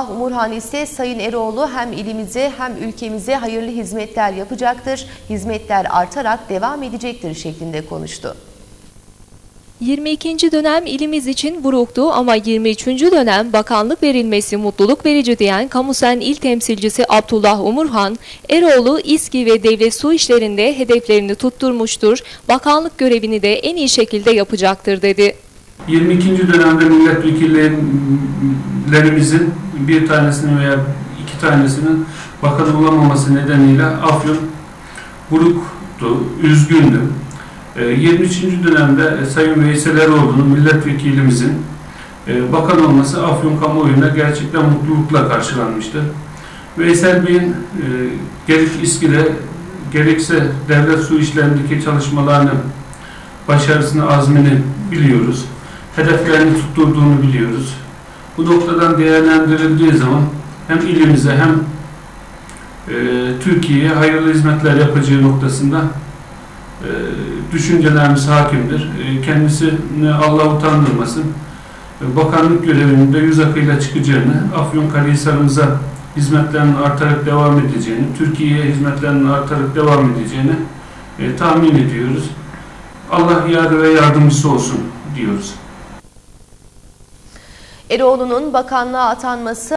Umurhan ise Sayın Eroğlu hem ilimize hem ülkemize hayırlı hizmetler yapacaktır, hizmetler artarak devam edecektir şeklinde konuştu. 22. dönem ilimiz için buruktu ama 23. dönem bakanlık verilmesi mutluluk verici diyen Kamusen İl Temsilcisi Abdullah Umurhan, Eroğlu, İSKİ ve devlet su işlerinde hedeflerini tutturmuştur, bakanlık görevini de en iyi şekilde yapacaktır dedi. 22. dönemde milletvekillerimizin bir tanesinin veya iki tanesinin bakan olamaması nedeniyle Afyon buruktu, üzgündü. Ee, 23. dönemde e, Sayın Veysel Eroğlu'nun milletvekilimizin e, bakan olması Afyon kamuoyunda gerçekten mutlulukla karşılanmıştır. Veysel Bey'in e, gerek İSKİ'de gerekse devlet su işlerindeki çalışmalarını, başarısını, azmini biliyoruz hedeflerini tutturduğunu biliyoruz. Bu noktadan değerlendirildiği zaman hem ilimize hem e, Türkiye'ye hayırlı hizmetler yapacağı noktasında e, düşüncelerimiz hakimdir. E, kendisini Allah utandırmasın. E, bakanlık görevinde yüz akıyla çıkacağını, Afyonkarahisar'ımıza hizmetlerinin artarak devam edeceğini, Türkiye'ye hizmetlerinin artarak devam edeceğini e, tahmin ediyoruz. Allah yar ve yardımcısı olsun diyoruz. Eroğlu'nun bakanlığa atanması